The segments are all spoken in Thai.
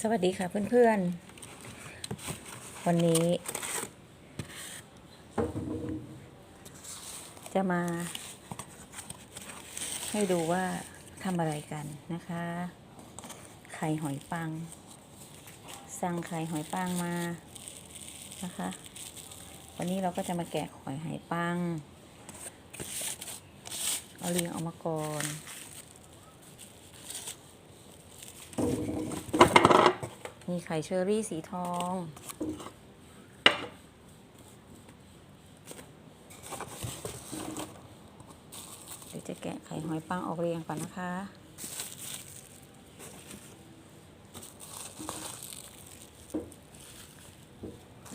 สวัสดีค่ะเพื่อนๆ วันนี้ จะมา ให้ดูว่าทำอะไรกันนะคะ ไข่หอยปัง สั่งไข่หอยปังมานะคะ วันนี้เราก็จะมาแกะหอยหายปัง เอาเรียงออกมาก่อน มีไข่เชอรี่สีทอง เดี๋ยวจะแกะไข่หอยปังออกเรียงก่อนนะคะ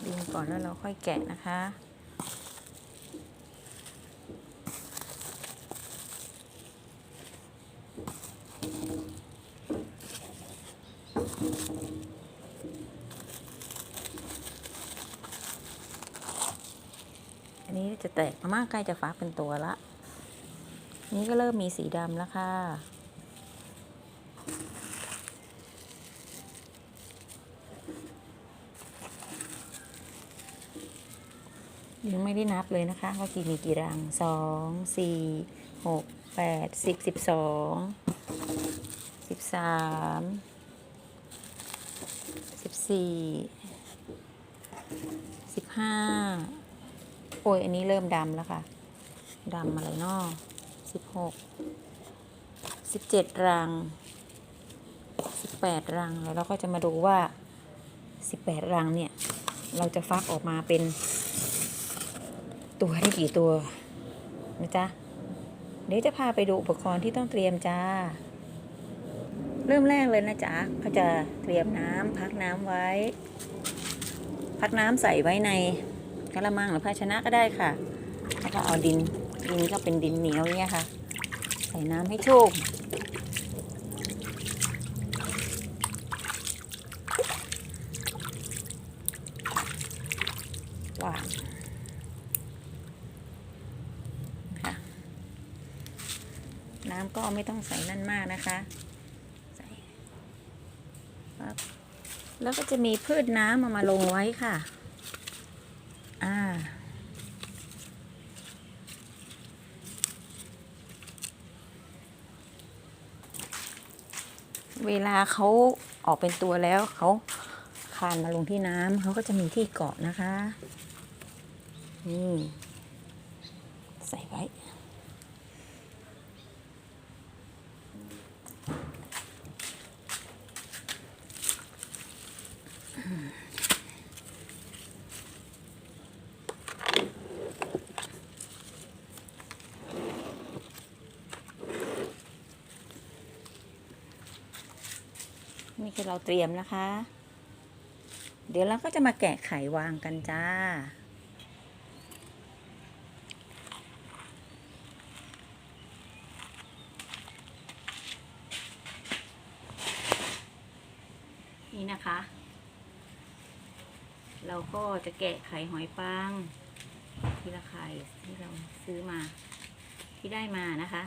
เรียงก่อนแล้วเราค่อยแกะนะคะ จะแตกมากใกล้จะฟักเป็นตัวละ นี่ก็เริ่มมีสีดำแล้วค่ะยังไม่ได้นับเลยนะคะว่ากี่มีกี่รังสองสี่หกแปดสิบสิบสองสิบสามสิบสี่สิบห้า โอ้ยอันนี้เริ่มดำแล้วค่ะดำอะไรนอสิบหกสิบเจ็ดรังสิบแปดรังแล้วเราก็จะมาดูว่าสิบแปดรังเนี่ย เราจะฟักออกมาเป็น ตัวได้กี่ตัวนะจ๊ะเดี๋ยวจะพาไปดูอุปกรณ์ที่ต้องเตรียมจ้า เริ่มแรกเลยนะจ๊ะก็จะเตรียมน้ำพักน้ำไว้ พักน้ำใส่ไว้ใน กระมังหรือภาชนะก็ได้ค่ะ แล้วก็เอาดินดินก็เป็นดินเหนียวเนี่ยค่ะ ใส่น้ำให้ชุ่มวางค่ะน้ำก็ไม่ต้องใส่นั่นมากนะคะ ใส่แล้วก็จะมีพืชน้ำเอามาลงไว้ค่ะ อ่า เวลาเขาออกเป็นตัวแล้วเขาคลานมาลงที่น้ำเขาก็จะมีที่เกาะนะคะ นี่ใส่ไว้ นี่คือเราเตรียมนะคะ เดี๋ยวเราก็จะมาแกะไขวางกันจ้า นี่นะคะ เราก็จะแกะไข่หอยปังทีละไข่ที่เราซื้อมาที่ได้มานะคะ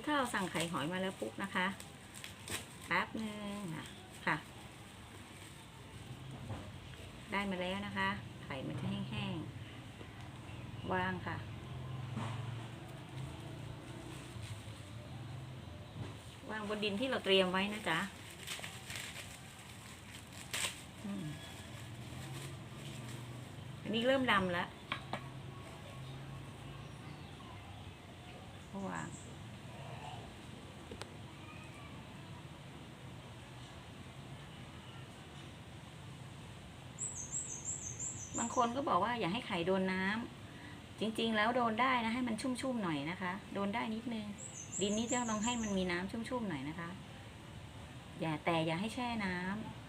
คือถ้าเราสั่งไข่หอยมาแล้วปุ๊บนะคะแป๊บหนึ่งค่ะ ได้มาแล้วนะคะ ไข่มันจะแห้งๆวางค่ะวางบนดินที่เราเตรียมไว้นะจ๊ะอันนี้เริ่มดำแล้ววาง บางคนก็บอกว่าอย่าให้ไข่โดนน้ำจริงๆ แล้วโดนได้นะให้มันชุ่มๆหน่อยนะคะ โดนได้นิดนึง ดินนี้จะต้องให้มันมีน้ำชุ่มๆหน่อยนะคะ อย่าแต่อย่าให้แช่น้ำ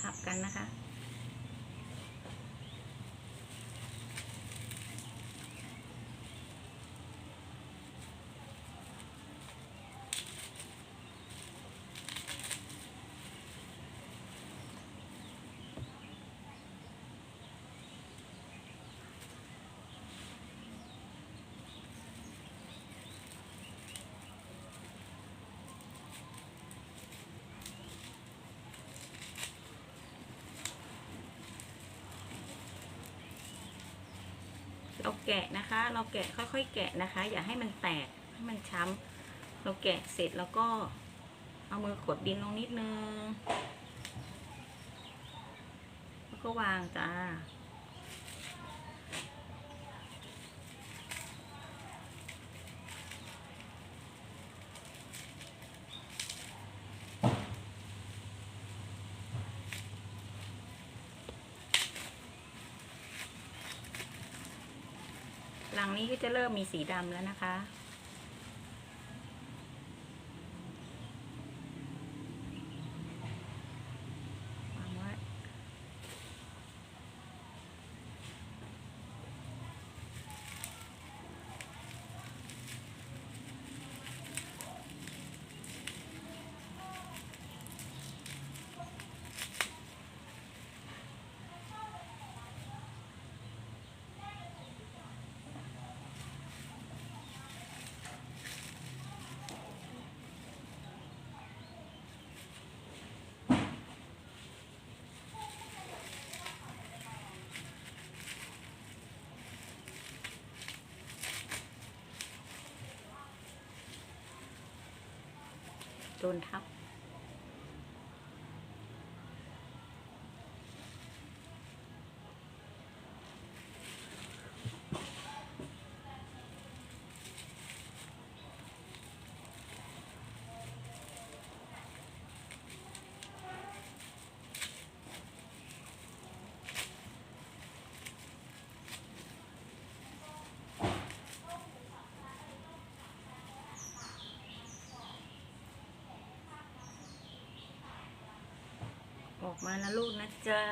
ทับกันนะคะ เราแกะนะคะ เราแกะค่อยๆ แกะนะคะ อย่าให้มันแตกให้มันช้ำเราแกะเสร็จแล้วก็เอามือกดดินลงนิดนึง แล้วก็วางจ้า ลังนี้ก็จะเริ่มมีสีดำแล้วนะคะ วางไว้ โดนทับ ออกมานะลูกนะจ๊ะ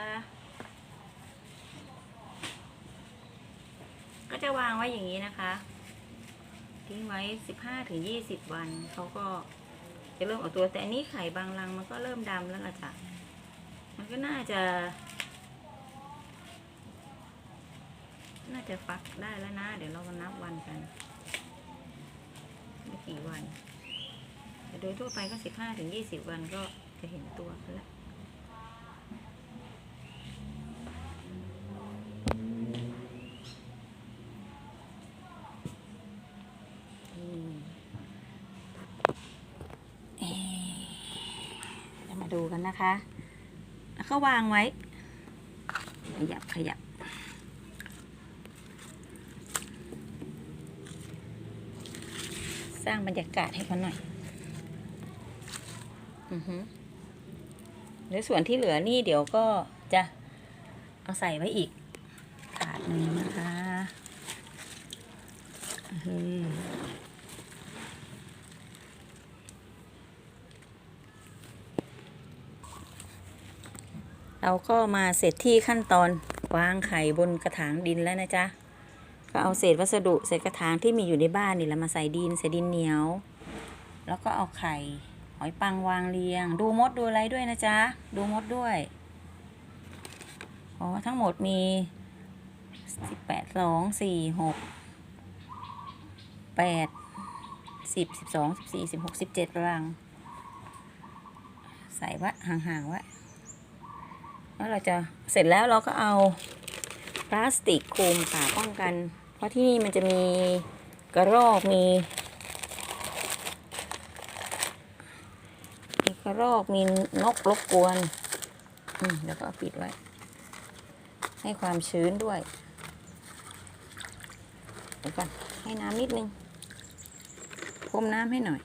ก็จะวางไว้อย่างนี้นะคะ ทิ้งไว้สิบห้าถึงยี่สิบวัน เขาก็จะเริ่มออกตัว แต่อันนี้ไข่บางรังมันก็เริ่มดำแล้วล่ะจ้ะ มันก็น่าจะ น่าจะฟักได้แล้วนะ เดี๋ยวเรามานับวันกัน ไม่กี่วันแต่โดยทั่วไปก็สิบห้าถึงยี่สิบวันก็จะเห็นตัวแล้ว อืมเอ่อเรามา ดูกันนะคะ แล้วก็วางไว้ ขยับขยับ สร้างบรรยากาศให้เขาหน่อย อือฮึเดี๋ยวส่วนที่เหลือนี่เดี๋ยวก็จะเอาใส่ไว้อีกถาดหนึ่งนะคะอือฮึ เราก็มาเสร็จที่ขั้นตอนวางไข่บนกระถางดินแล้วนะจ๊ะ ก็เอาเศษวัสดุเศษกระถางที่มีอยู่ในบ้านนี่แหละมาใส่ดินใส่ดินเหนียว แล้วก็เอาไข่หอยปังวางเรียง ดูมดดูอะไรด้วยนะจ๊ะ ดูมดด้วย อ๋อ ทั้งหมดมีสิบแปดสองสี่หกแปดสิบสิบสองสิบสี่สิบหกสิบเจ็ดรัง ใส่ไวะห่างๆไว้ แล้วเราจะเสร็จแล้วเราก็เอาพลาสติกคลุมค่ะป้องกัน เพราะที่นี่มันจะมีกระรอกมีมีกระรอกมีนกรบกวนอืมแล้วก็ปิดไว้ ให้ความชื้นด้วยเดี๋ยวก่อนให้น้ำนิดนึงพรมน้ำให้หน่อย